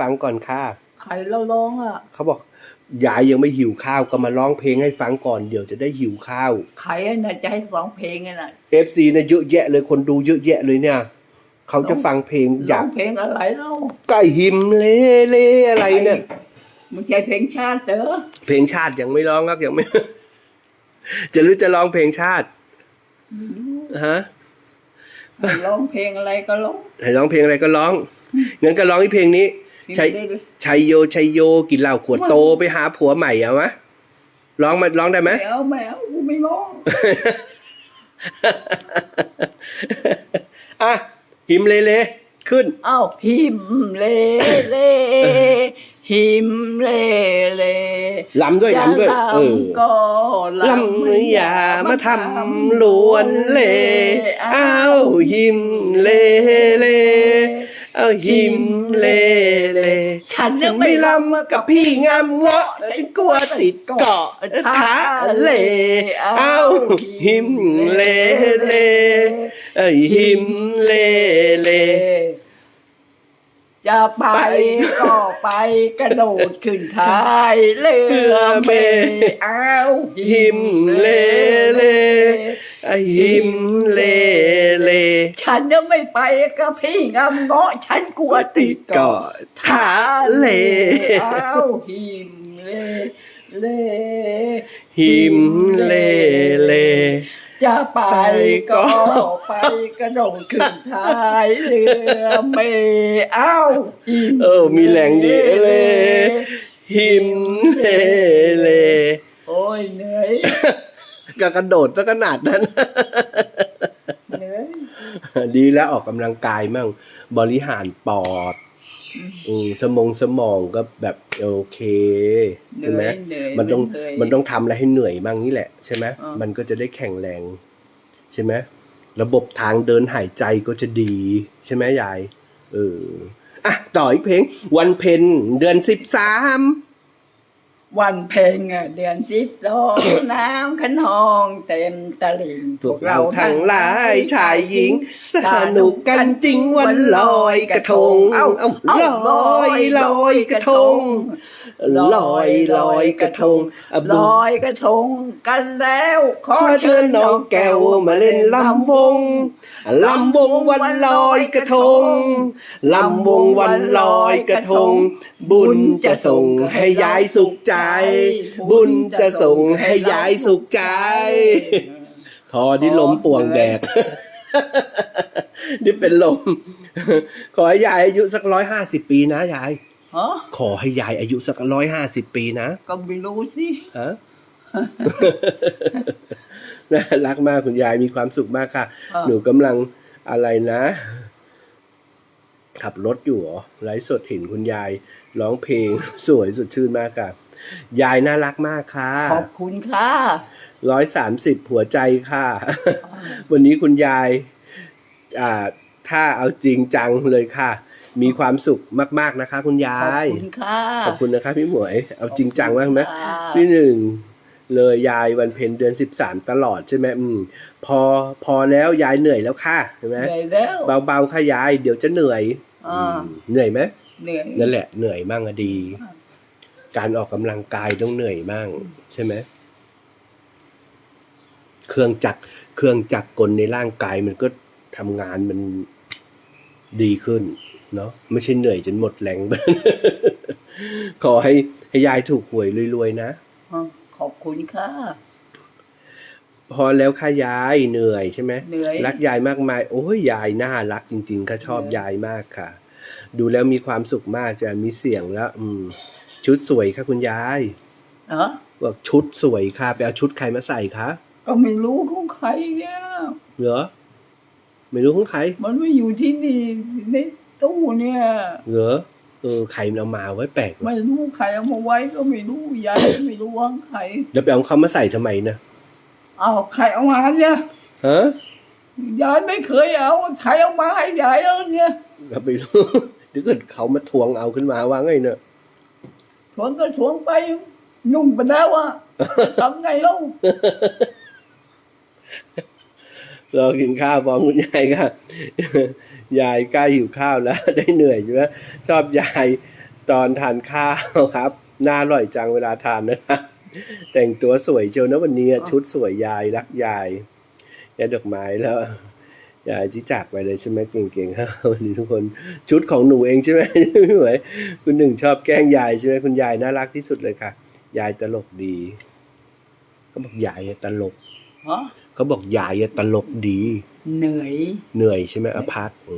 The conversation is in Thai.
ฟังก่อนค่ะ ใครเราร้องอะ เขาบอกยายยังไม่หิวข้าวก็มาร้องเพลงให้ฟังก่อนเดี๋ยวจะได้หิวข้าว ใครอะน่ะจะให้ร้องเพลงอะน่ะเอฟซีเนี่ยเยอะแยะเลยคนดูเยอะแยะเลยเนี่ย เขาจะฟังเพลงอร้ยาอกงเพลงอะไรเล่าไก่หิมเลเลอะไรเนี่ย มันใช่เพลงชาติเด้อเพลงชาติยังไม่ร้องครับยังไม่ จะหรือจะร้องเพลงชาติฮะให้ร้องเพลงอะไรก็ร้องให้ร้องเพลงอะไรก็ร้องงั้นก็ร้องที่เพลงนี้พิม ชัยพ์ได้เลยชัยโยชัยโยกินเหล้าขวดโตไปหาผัวใหม่เอามะร้องมาร้องได้ไหมแมวแมวกูไม่ร้องอะหิมเลเลขึ้นเอ้าหิมเลเลหิมเลเลลำด้วยลำด้วยจะเออก็ลำอย่ามาทำลวนเลอ้าวหิมเลเล เอาหิมเลเลฉันฉัยันงไม่ไม่ลำลำกักับบพี่พี่งามเงาะฉันกลัวติดเกาะทะเลอ้าวหิมเลเลเอ้ยหิมเลเลจะไปก็ไปกระโดดขึ้นท้ายเรือเมอ้าวหิมเล ฉันยังไม่ไปกับพี่งามเงาะฉันกลัวติดเกาะทะเลอ้าวหิมเลเลหิมเลเลจะไปก็ไปกระโดดขึ้นท้ายเรือเมอ้าวหิมเออ มีแรงดีเลหิมเลเลโอ้ยเหนื่อยก็กระโดดซะขนาดนั้นเหนื่อย ดีแล้วออกกำลังกายมั่ง บริหารปอดอืมสมองสมองก็แบบโอเคใช่ไหมเหนื่อยมันต้องเหนื่อยมันต้องทำอะไรให้เหนื่อยบ้างนี่แหละใช่ไหมอ่ามัมันก็จะได้แข็งแรงใช่ไหมระบบทางเดินหายใจก็จะดี ใช่ไหมยายเอออะต่ออีกเพลง วันเพ็ญเดือนสิบสาม วันเพ็ญอะเดือนสิบสองน้ำขันหองเต็มตลิ่งพวกเราทั้งหลายชายหญิง สนุกกันจริงวันลอยกระทง เอ้าเอ้าเอ้าลอยลอยกระทง ลอยลอยกระทงอะลอยกระทงกันแล้วขขออเชิญน้องแก้วมาเล่นลำวงลำวงวันลอยกระทงลำวงวันลอยกระทง บุญจะส่งให้ยายสุขใจ บุญจะส่งให้ยายสุขใจ พอที่ลมป่วงแดดนี่เป็นลม ขอให้ยายอายุสักร้อยห้าสิบปีนะยายฮะ ขอให้ยายอายุสักร้อยห้าสิบปีนะ ก็ไม่รู้สิฮะน่ารักมากคุณยายมีความสุขมากค่ะเออหนูกำลังอะไรนะ ขับรถอยู่เหรอไลฟ์สดเห็นคุณยายร้องเพลงสวยสดชื่นมากค่ะ ยายน่ารักมากค่ะ ขอบคุณค่ะร้อยสามสิบหัวใจค่ะ วันนี้คุณยาย อ่า ถ้าเอาจริงจังเลยค่ะ มีความสุขมาก ๆนะคะ คุณยาขอบยคุณค่ะขอบคุณนะคะ พี่หมวย เอาจริงจังมากไหมค่ะพี่หนึ่งเลยยายวันเพ็ญเดือนสิบสามตลอดใช่ไหมอืมพอพอแล้วยายเหนื่อยแล้วค่ะใช่ไหมเหนื่อยแล้วเบาๆค่ะยายเดี๋ยวจะเหนื่อยอ่าอืมเหนื่อยไหมเหนื่อยนั่นแหละเหนื่อยมั่งอะดี การออกกำลังกายต้องเหนื่อยมั่งใช่ไหมเครื่องจักรเครื่องจักรกลในร่างกายมันก็ทำงานมันดีขึ้น เนาะไม่ใช่เหนื่อยจนหมดแรงขอให้ให้ยายถูกหวยรวยๆนะอ่าขอบคุณค่ะพอแล้วค่ะยายเหนื่อยใช่ไหมเหนื่อยรักยายมากมาย โอ้ยยายน่ารักจริงๆค่ะชอบเหนื่อยยายมากค่ะ ดูแล้วมีความสุขมากจะมีเสียงแล้ว อืม ชุดสวยค่ะคุณยายเนาะบอกชุดสวยค่ะไปเอาชุดใครมาใส่คะก็ไม่รู้ของใครเนี่ยเหรอไม่รู้ของใคร มันไม่อยู่ที่นี่ใน ตู้เนี่ยเหรอเออใครมันเอามาไว้แปลกว่ะไม่รู้ใครเอามาไว้ก็ไม่รู้ยายก็ไม่รู้ว่าของใครแล้วไปเอาเขามาใส่ทำไมนะเอาใครเอามาเนี่ยฮะยายไม่เคยเอาใครเอามาให้ยายแล้วเนี่ยก็ไม่รู้เดี๋ยวเกิดเขามาทวงเอาขึ้นมาว่าไงเนอะทวงก็ทวงไป นุ่งไปแล้วอะจะทำไงเล่า รอกินข้าวพร้อมคุณยายค่ะยายใกล้หิวข้าวแล้ว ได้เหนื่อยใช่ไหมชอบยายตอนทานข้าวครับน่าอร่อยจังเวลาทานนะครับแต่งตัวสวยเชียวนะวันนี้ชุดสวยยายรักยายยายดอกไม้แล้วยายที่จากไปเลยใช่ไหมเก่งๆครับวันนี้ทุกคนชุดของหนูเองใช่ไหมพี่หมวยคุณหนึ่งชอบแกล้งยายใช่ไหมคุณยายน่ารักที่สุดเลยค่ะ ยายตลกดีเขาบอกยายอะตลกฮะ เขาบอกยายอะตลกดี เหนื่อย เหนื่อยใช่ไหมอภัท